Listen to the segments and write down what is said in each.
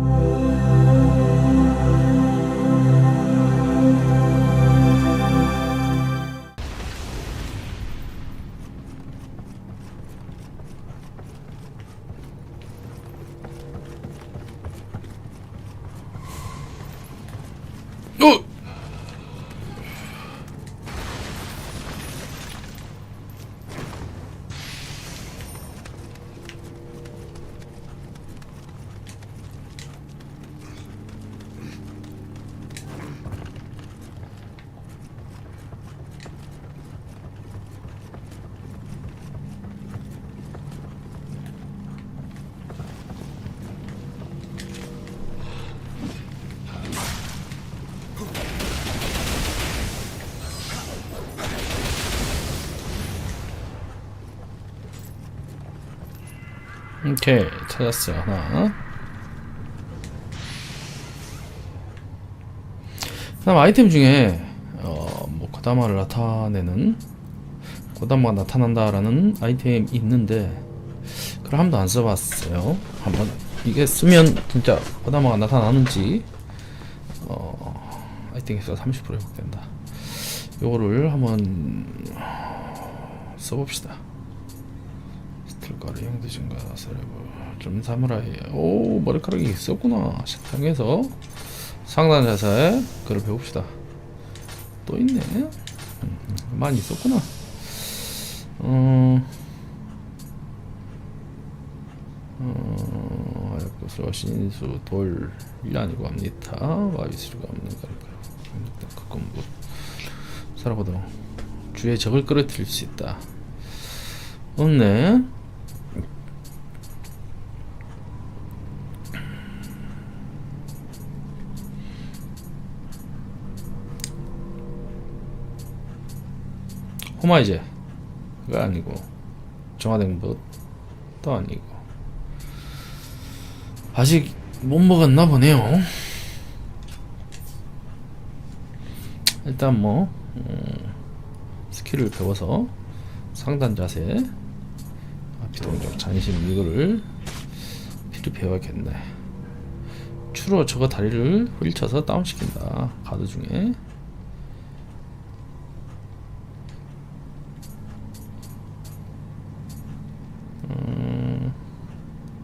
어! 오케이 찾았어요 하나. 그다음 아이템 중에 어뭐 고다마를 나타내는 고다마가 나타난다라는 아이템이 있는데 그걸 한 번도 안 써봤어요. 한번 이게 쓰면 진짜 고다마가 나타나는지 어 아이템에서 30% 회복된다. 요거를 한번 써봅시다 증가 세레브 좀 사무라이 오 머리카락이 있었구나. 식당에서 상단 자사에 그걸 배웁시다. 또 있네. 음, 많이 있었구나. 어... 어... 하얗고스와 신수 돌 일란이고 합니다. 와이스가 없는 걸까 그건 뭐 살아보도록. 주에 적을 끌어들일 수 있다. 없네 호마이제. 그거 아니고. 정화된 것도 아니고. 아직 못 먹었나 보네요. 일단 뭐 음, 스킬을 배워서 상단 자세 비동적 잔심 이거를 필히 배워야겠네. 추로 저거 다리를 휠쳐서 다운시킨다. 가드 중에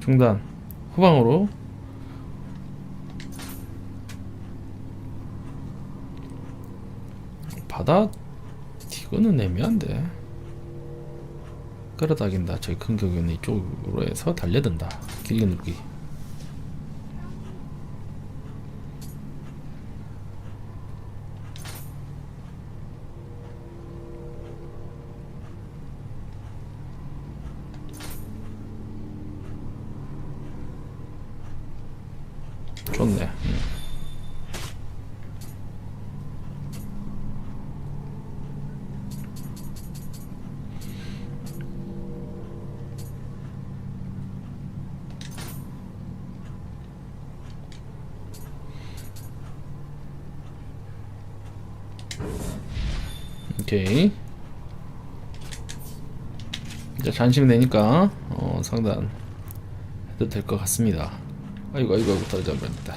중단 후방으로. 바다 티그는 애매한데. 끌어다긴다. 저기 큰 격은 이쪽으로 해서 달려든다. 길게 누르기 좋네 음. 오케이 이제 잔심이 되니까 어, 상단 해도 될 것 같습니다. 아이고 아이고 아이고 떨어져 버렸다.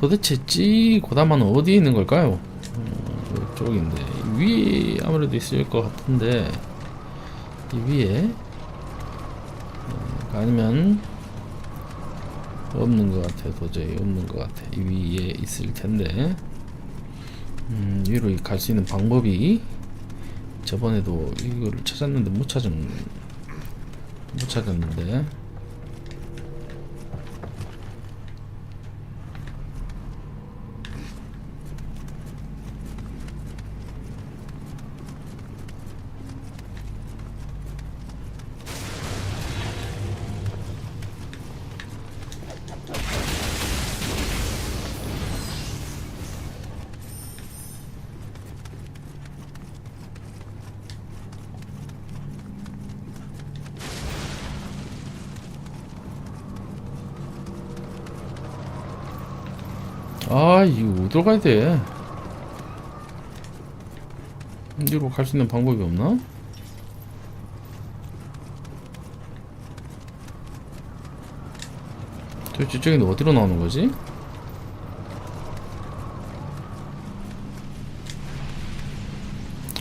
도대체 찌 고다마는 어디에 있는 걸까요? 어, 이쪽인데 위에 아무래도 있을 것 같은데 이 위에 어, 아니면 없는 것 같아 도저히 없는 것 같아. 이 위에 있을 텐데 음, 위로 갈 수 있는 방법이 저번에도 이거를 찾았는데 못 찾은 못 찾았는데 아 이거 어디로 가야 돼 어디로 갈 수 있는 방법이 없나? 도대체 저기는 어디로 나오는 거지?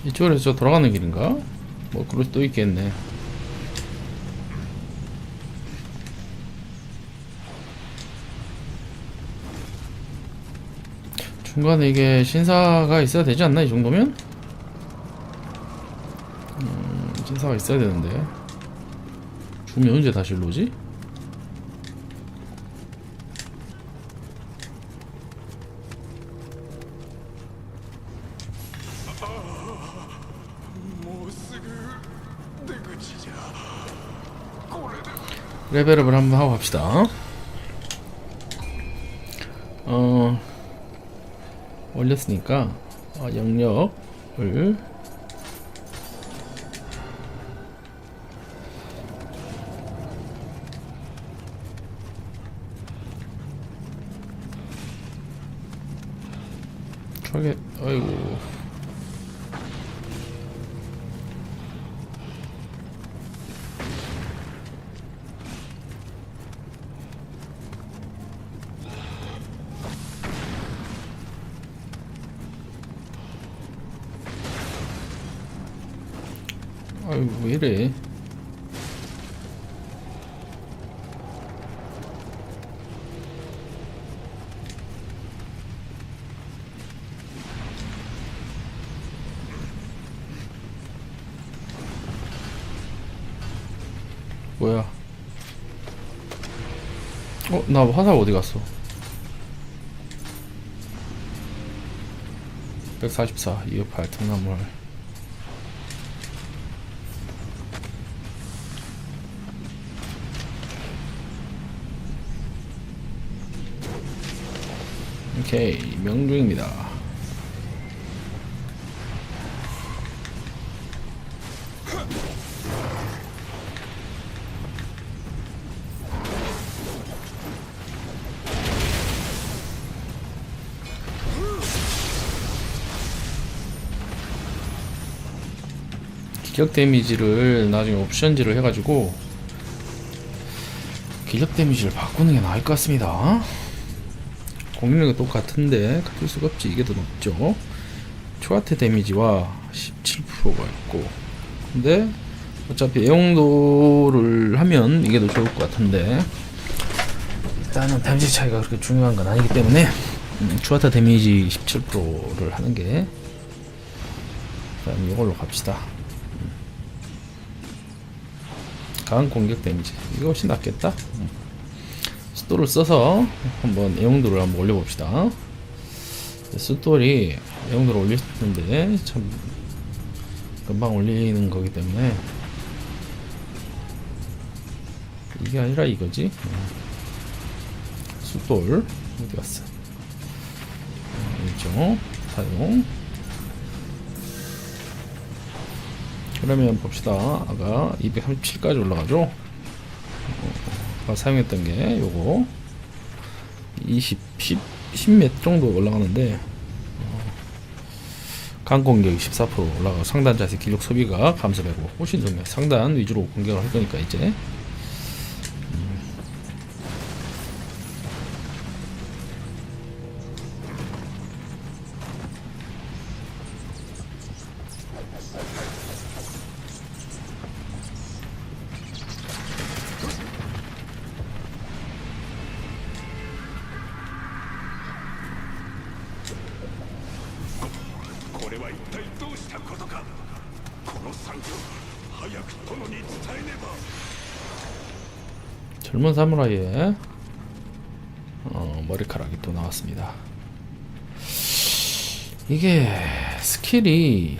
이쪽으로 해서 돌아가는 길인가? 뭐 그럴 수도 있겠네 중간에 이게 신사가 있어야 되지 않나 이 정도면? 음, 신사가 있어야 되는데 죽으면 언제 다시 일로 오지? 레벨업을 한번 하고 갑시다. 올렸으니까 어, 영역을 아이고 왜 이래? 뭐야? 어? 나 화살 어디 갔어? 144 258 등나물 오케이 명중입니다. 기력 데미지를 나중에 옵션지를 해가지고 기력 데미지를 바꾸는 게 나을 것 같습니다 공격력이 똑같은데 같을 수가 없지. 이게 더 높죠. 초하트 데미지와 17%가 있고. 근데 어차피 애용도를 하면 이게 더 좋을 것 같은데. 일단은 데미지 차이가 그렇게 중요한 건 아니기 때문에 음, 추하타 데미지 17%를 하는 게 그럼 이걸로 갑시다. 음. 강한 공격 데미지. 이거 훨씬 낫겠다. 음. 숫도를 써서 한번 애용도를 한번 올려봅시다. 숫돌이 애용도를 올렸는데 참 금방 올리는 거기 때문에 이게 아니라 이거지. 숫돌 어디 갔어? 있죠 사용. 그러면 봅시다. 아까 237까지 올라가죠? 어, 아까 사용했던 게 요거. 20, 10, 10몇 정도 올라가는데 어, 강공격이 14% 올라가고 상단 자세 기록 소비가 감소되고 훨씬 좋네 상단 위주로 공격을 할 거니까 이제 젊은 사무라이의 어, 머리카락이 또 나왔습니다. 이게 스킬이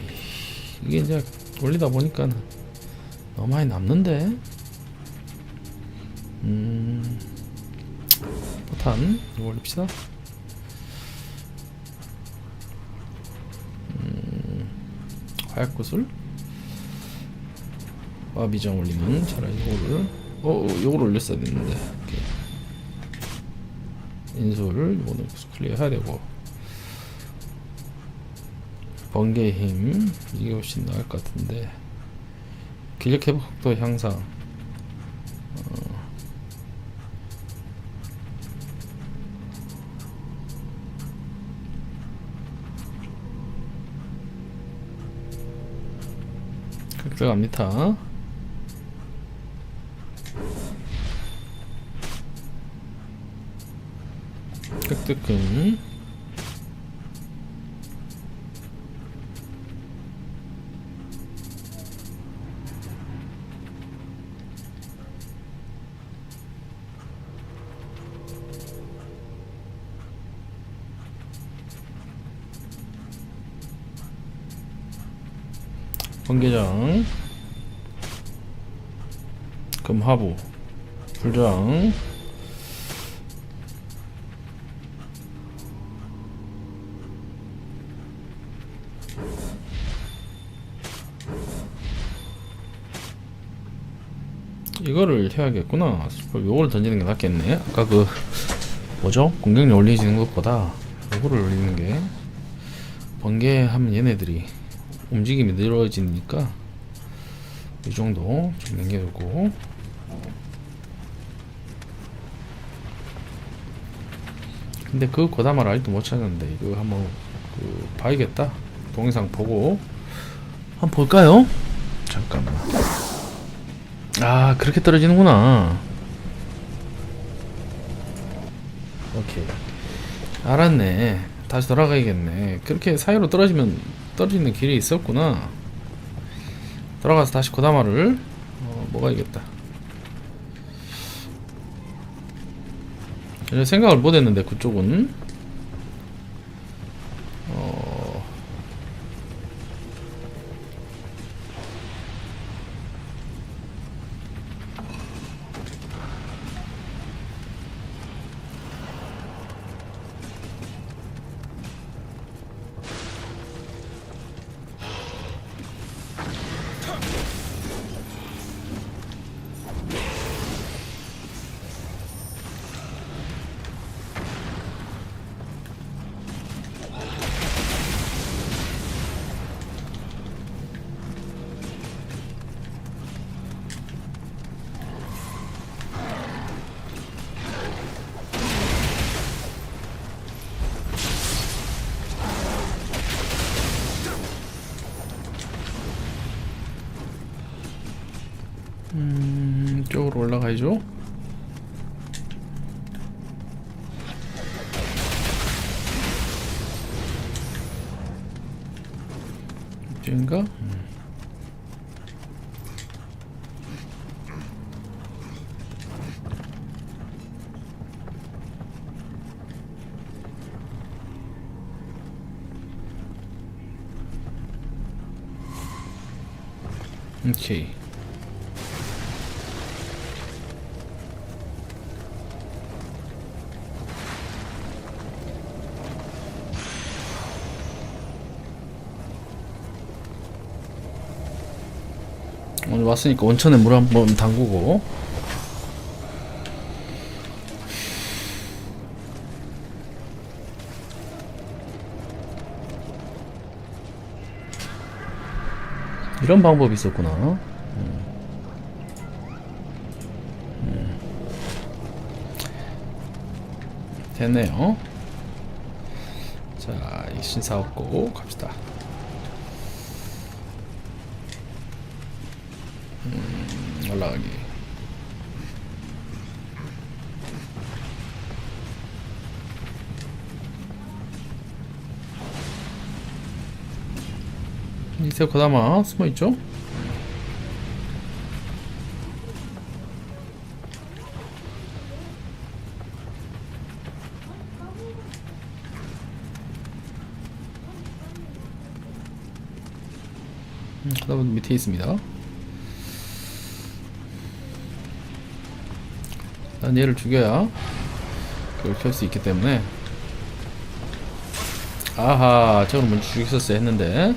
이게 이제 올리다 보니까 너무 많이 남는데? 음 포탄 이거 올립시다 화약구슬 와비정 올리는 차라리 이거를 어, 요걸 올렸어야 됐는데. 오케이. 인솔, 이거는 클리어 해야 되고. 번개의 힘, 이게 훨씬 나을 것 같은데. 기력 회복 속도 향상. 들어갑니다. 뜨끈 번개장 금화부. 불장. 이거를 해야겠구나. 요거를 던지는 게 낫겠네. 아까 그 뭐죠? 공격력 올리지는 것보다 요거를 올리는 게 번개하면 얘네들이 움직임이 늘어지니까 이 정도 좀 남겨두고 근데 그 고다마를 아직도 못 찾았는데 이거 한번 그 봐야겠다. 동영상 보고. 한번 볼까요? 잠깐만. 아 그렇게 떨어지는구나. 오케이. 알았네. 다시 돌아가야겠네. 그렇게 사이로 떨어지면 떨어지는 길이 있었구나. 돌아가서 다시 고다마를 어, 먹어야겠다 생각을 못했는데 그쪽은 올라가야죠. 이쪽인가? 음. 오케이. 왔으니까 온천에 물 한 번 담그고 이런 방법이 있었구나 음. 음. 됐네요 자, 이 신사 얻고 갑시다 올라가기 이제 그나마 숨어있죠? 음, 그다음 밑에 있습니다. 난 얘를 죽여야 그걸 켤 수 있기 때문에. 아하 저걸 먼저 죽였었어야 했는데.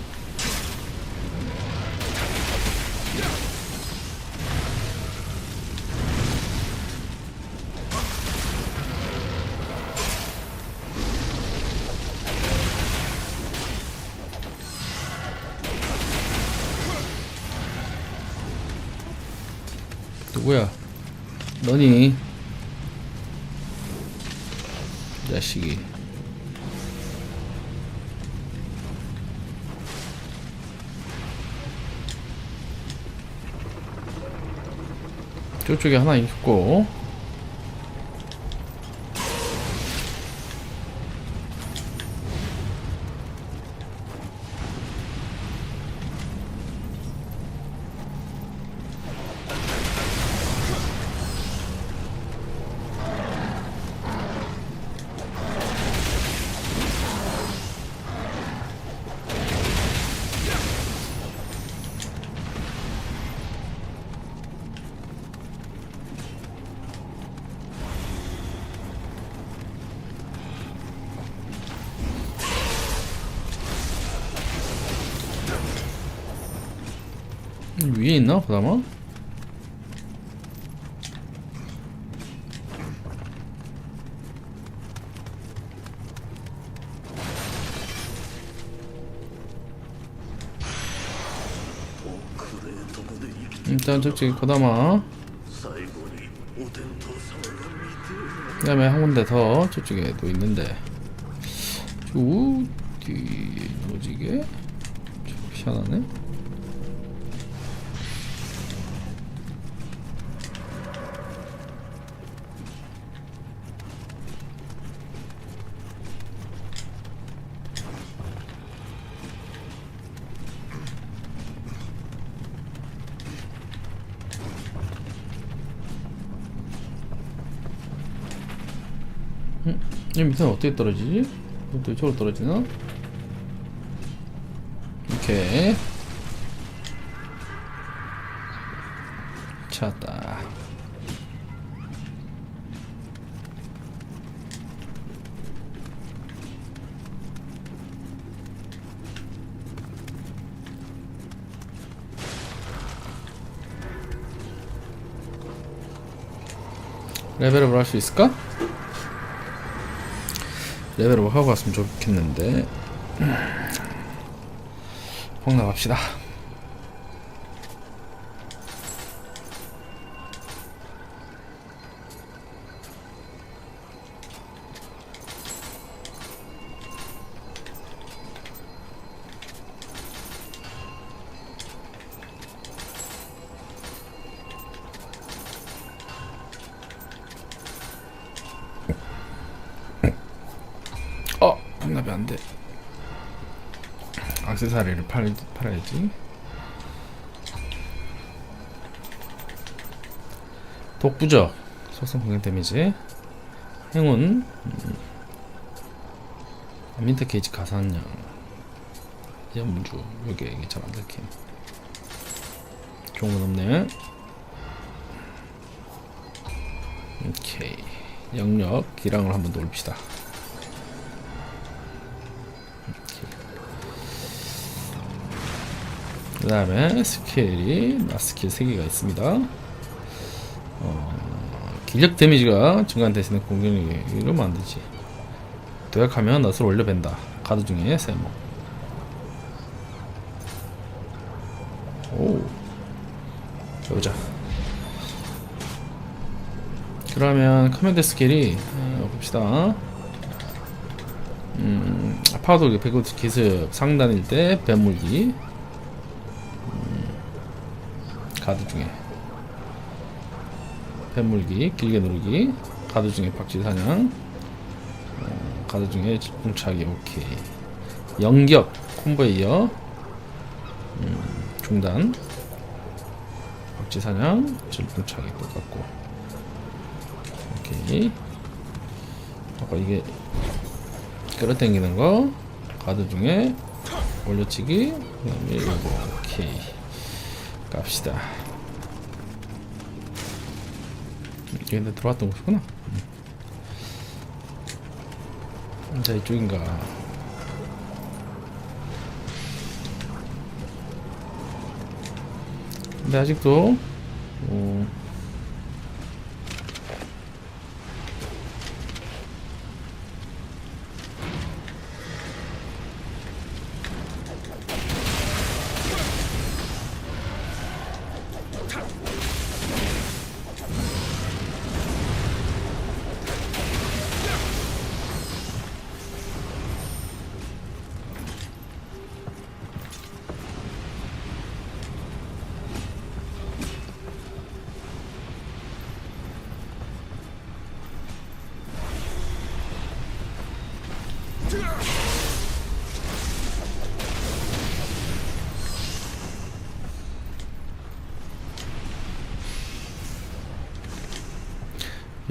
누구야? 너니 쪽에 하나 있고 위에 있나 그나마? 일단 저쪽에 그나마 그 다음에 한 군데 더 저쪽에 또 있는데 저 뒤에 뭐지 이게? 저기 희한하네 이 밑에는 어떻게 떨어지지? 이것도 이쪽으로 떨어지나? 이렇게 찾았다 레벨업을 할 수 있을까? 레벨업 하고 갔으면 좋겠는데. 폭락합시다 사리를 팔, 팔아야지. 독부적 속성 공격 데미지. 행운. 음. 민트 게이지 가산량. 연주 요게 이게 잘 안들킴. 좋은 건 없네. 오케이. 영역 기량을 한번 올립시다 그 다음에 스킬이 나 스킬 3개가 있습니다. 어, 기력 데미지가 증가되시는 공격력이 이러면 안되지. 도약하면 넛을 올려벤다. 카드 중에 세모. 오. 보자. 그러면 커맨드 스킬이 어, 봅시다. 음, 파워돌기 배구 기습 상단일 때 뱀물기 카드 중에. 펜물기 길게 누르기. 카드 중에 박쥐 사냥. 어, 카드 중에 집중차기 오케이. 연격 콤보에 이어. 음, 중단. 박쥐 사냥 질풍차기 똑같고. 오케이. 아까 이게 끌어당기는 거. 카드 중에 올려치기. 그 다음에 이거. 오케이 갑시다. 근데 들어왔던 곳이구나. 음. 자 이쪽인가. 근데 아직도 어,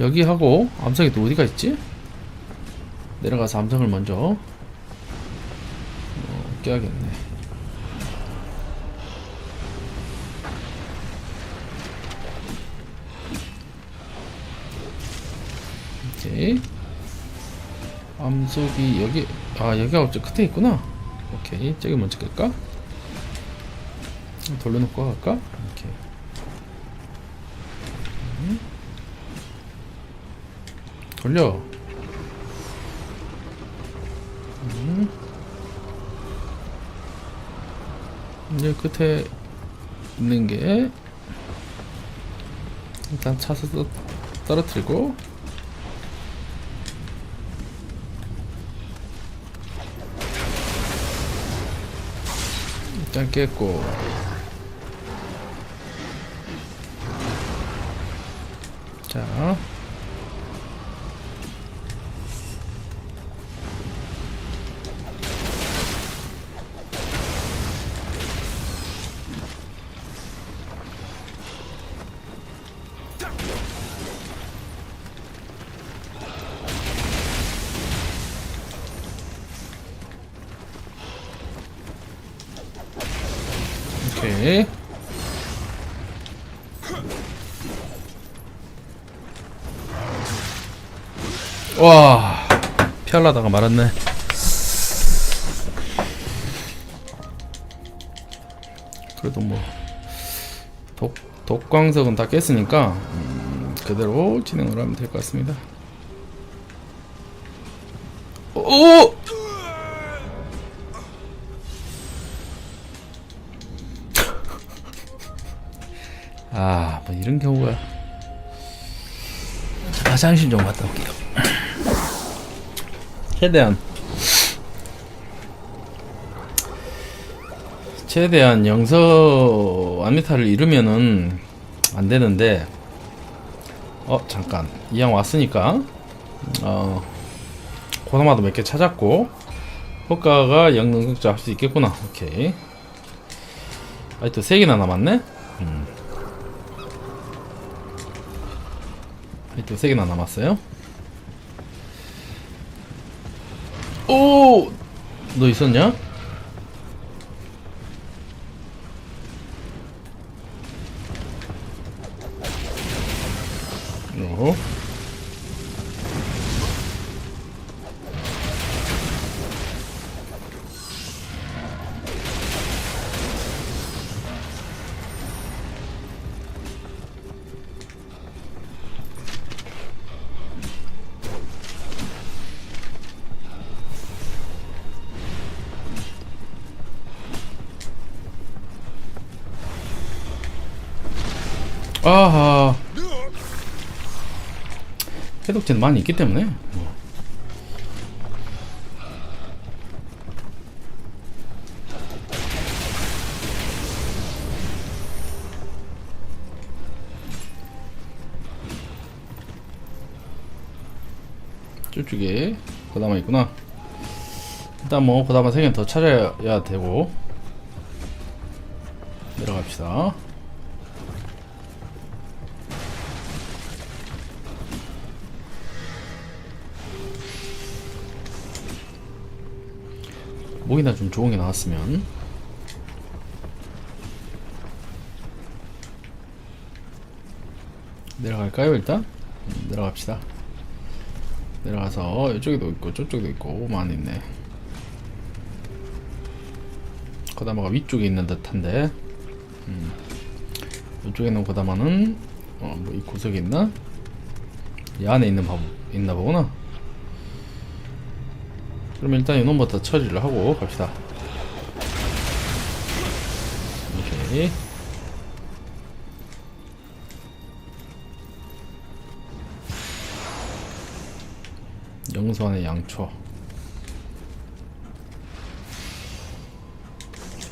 여기 하고 암석이 또 어디가 있지? 내려가서 암석을 먼저 어, 깨야겠네. 오케이. 암석이 여기 아 여기가 저 끝에 있구나. 오케이 저기 먼저 끌까? 돌려놓고 갈까? 오케이. 돌려. 음. 이제 끝에 있는 게 일단 차서 떠- 떨어뜨리고 일단 깼고 자 오케이. 와 피하려다가 말았네. 그래도 뭐 독, 독광석은 다 깼으니까 음, 그대로 진행을 하면 될 것 같습니다. 오! 이런 경우가 자, 화장실 좀 갔다 올게요. 최대한 최대한 영서 안미타를 이루면은 안 되는데 어 잠깐. 이왕 왔으니까 어 고나마도 몇 개 찾았고 효과가 영능력자 할 수 있겠구나. 오케이. 아직도 세 개나 남았네 또 3개나 남았어요. 오! 너 있었냐? 아하. 해독제는 많이 있기 때문에. 뭐. 쭉쭉이 고다마 있구나. 일단 뭐 고다마 3개 더 찾아야 되고 내려갑시다. 목이나 좀 좋은 게 나왔으면 내려갈까요 일단? 음, 내려갑시다 내려가서 이쪽에도 있고 저쪽에도 있고 많이 있네 거다마가 위쪽에 있는 듯한데 음. 이쪽에 있는 거다마는 어, 뭐 이 구석에 있나? 이 안에 있는 바 있나 보구나 그럼 일단 이놈부터 처리를 하고 갑시다. 오케이. 영선의 양초.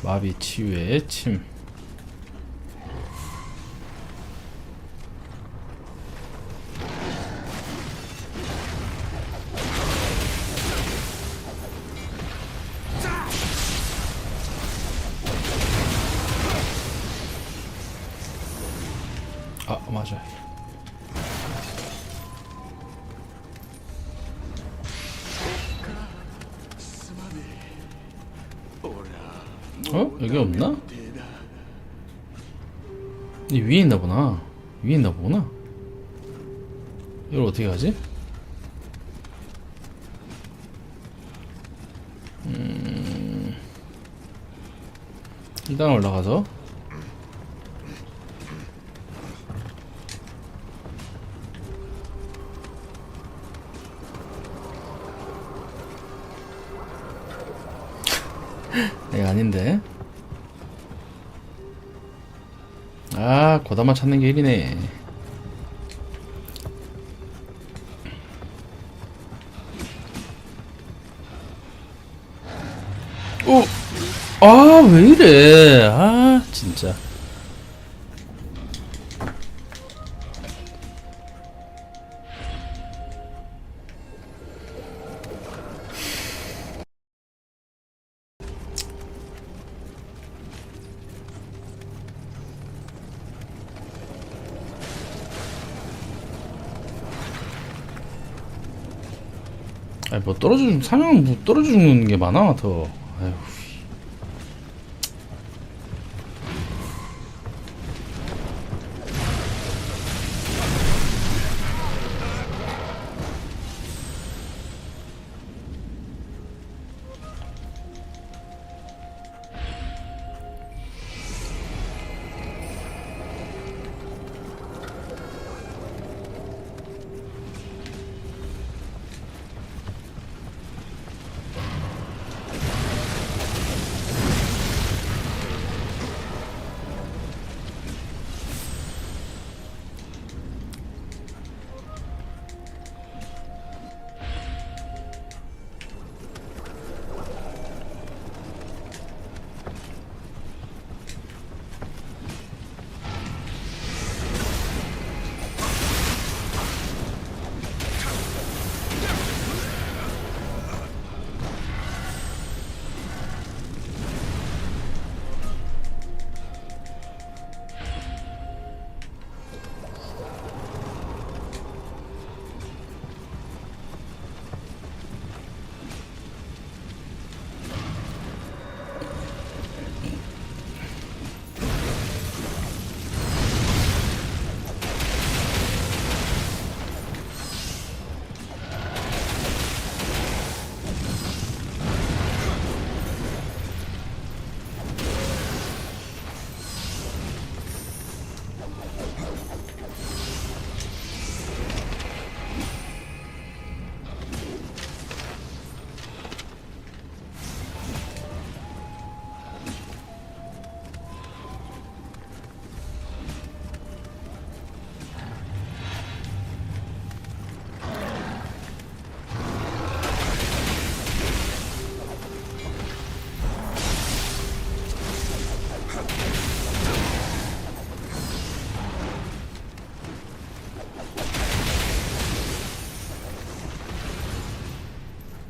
마비 치유의 침. 아 맞아 어? 여기 없나? 이 위에 있나 보나 위에 있나 보구나 이걸 어떻게 가지? 음... 일단 올라가서 아닌데 아 고다마 찾는 게 일이네 오! 아, 왜 이래? 아, 진짜. 뭐 떨어져 죽 사냥은 뭐 떨어져 죽는 게 많아 더.